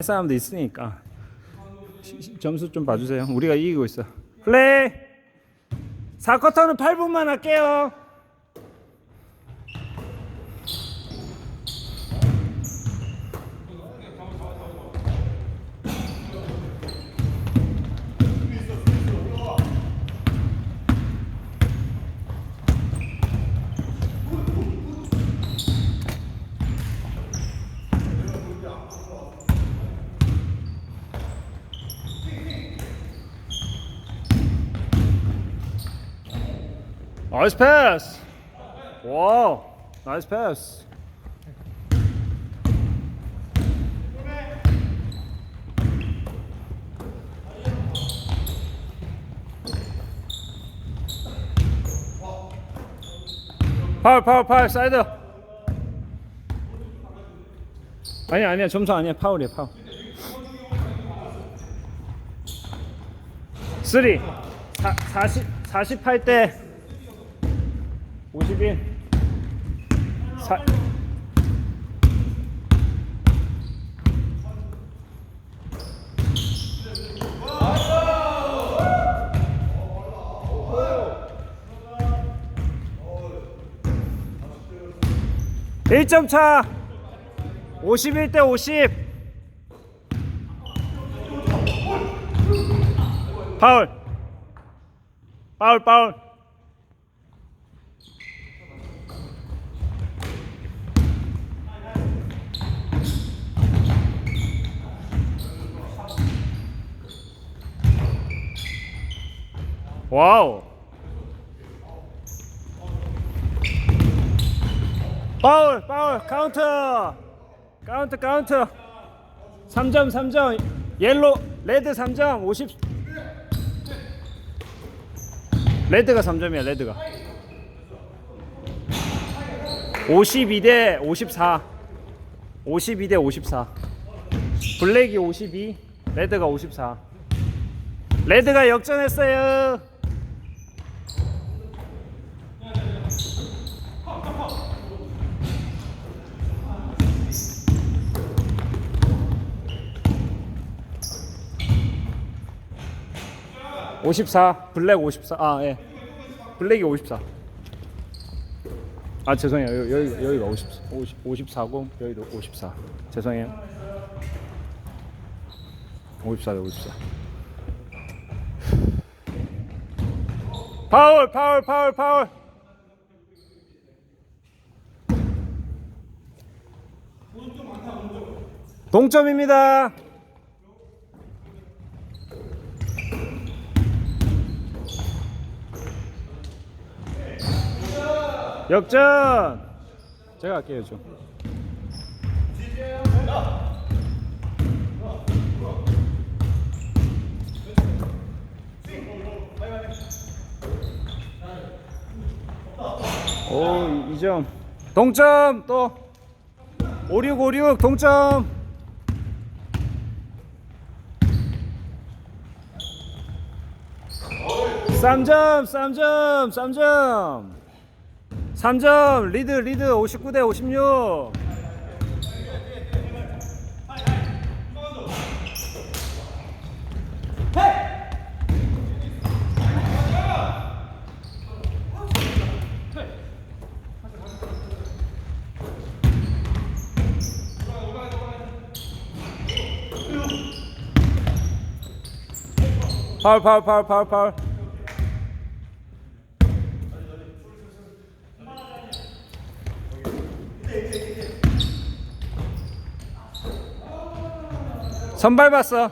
사람도 있으니까 점수 좀 봐주세요. 우리가 이기고 있어. 플레이. 4쿼터는 8분만 할게요. 나이스 패스. 와우. 나이스 패스. 파울 파울 파울 사이드. 아니야 아니야 점수 아니야 파울이야 파울. 쓰리. 사, 40 48대 51 사, 일점 차. 51 대 50 파울. 파울 파울 와우. 파울, 파울, 카운터. 카운터, 카운터. 3점, 3점. 옐로, 레드 3점. 50. 레드가 3점이야, 레드가. 52 대 54. 52 대 54. 블랙이 52, 레드가 54. 레드가 역전했어요. (54) 블랙 (54) 아 예. 블랙이 (54) 아 죄송해요. 여- 여기 여기가 50 50 54고 여기도 54 죄송해요. 54대 54 파울 파울 파울 파울. 동점입니다 역전! 제가 할게요 좀. 오, 2점. 동점! 또. 5656 동점. 쌈점 쌈점 쌈점 3점 리드 리드 59 대 56 파울 파울 파울 파울 파울 선발 봤어.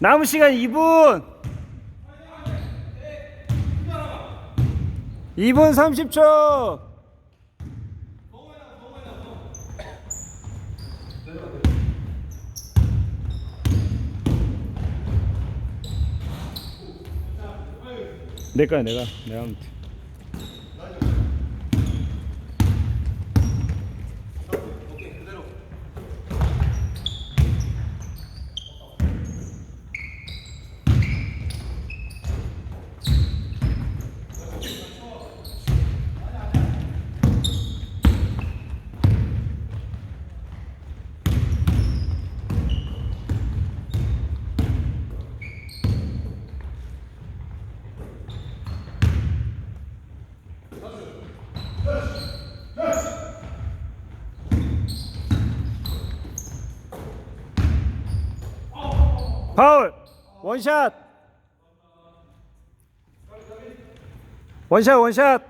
남은 시간 2분. 2분 30초. 내 거야 내가. 내가 하면 돼. 파울. 원샷. 원샷 원샷.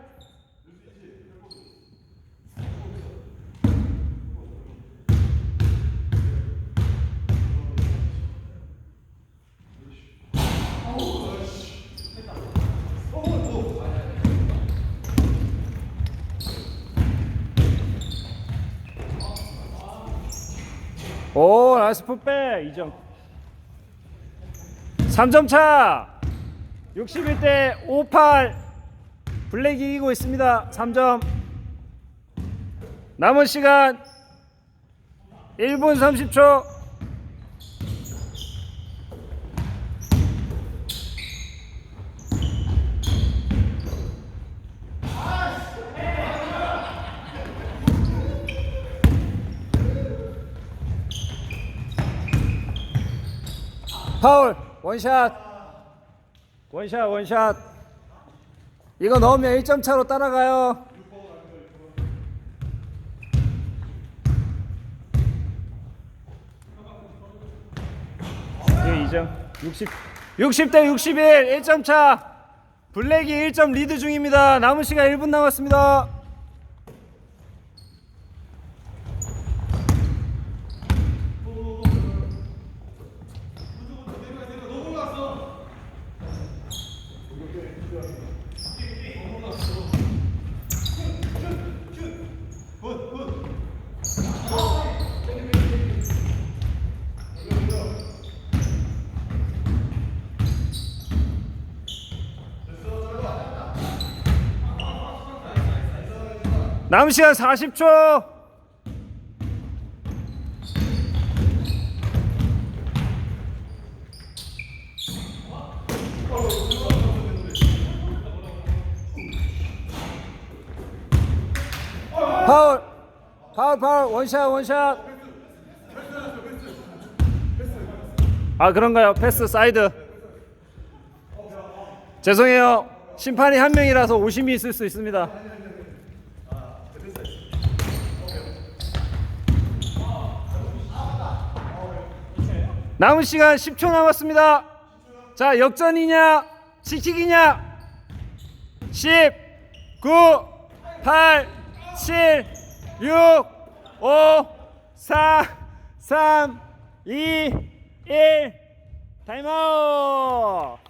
오 나이스 풋백. 2점 3점 차. 61대 58 블랙이 이기고 있습니다. 3점. 남은 시간 1분 30초. 파울 원샷. 원샷 원샷. 이거 넣으면 1점 차로 따라가요. 예, 2점. 60 60대 61 1점 차. 블랙이 1점 리드 중입니다. 남은 시간 1분 남았습니다 남은 시간 40초 파울 파울 파울 원샷 원샷. 아 그런가요? 패스 사이드. 죄송해요. 심판이 한 명이라서 오심이 있을 수 있습니다. 남은 시간 10초 남았습니다. 자, 역전이냐, 치킨이냐? 10, 9, 8, 7, 6, 5, 4, 3, 2, 1. 타임아웃!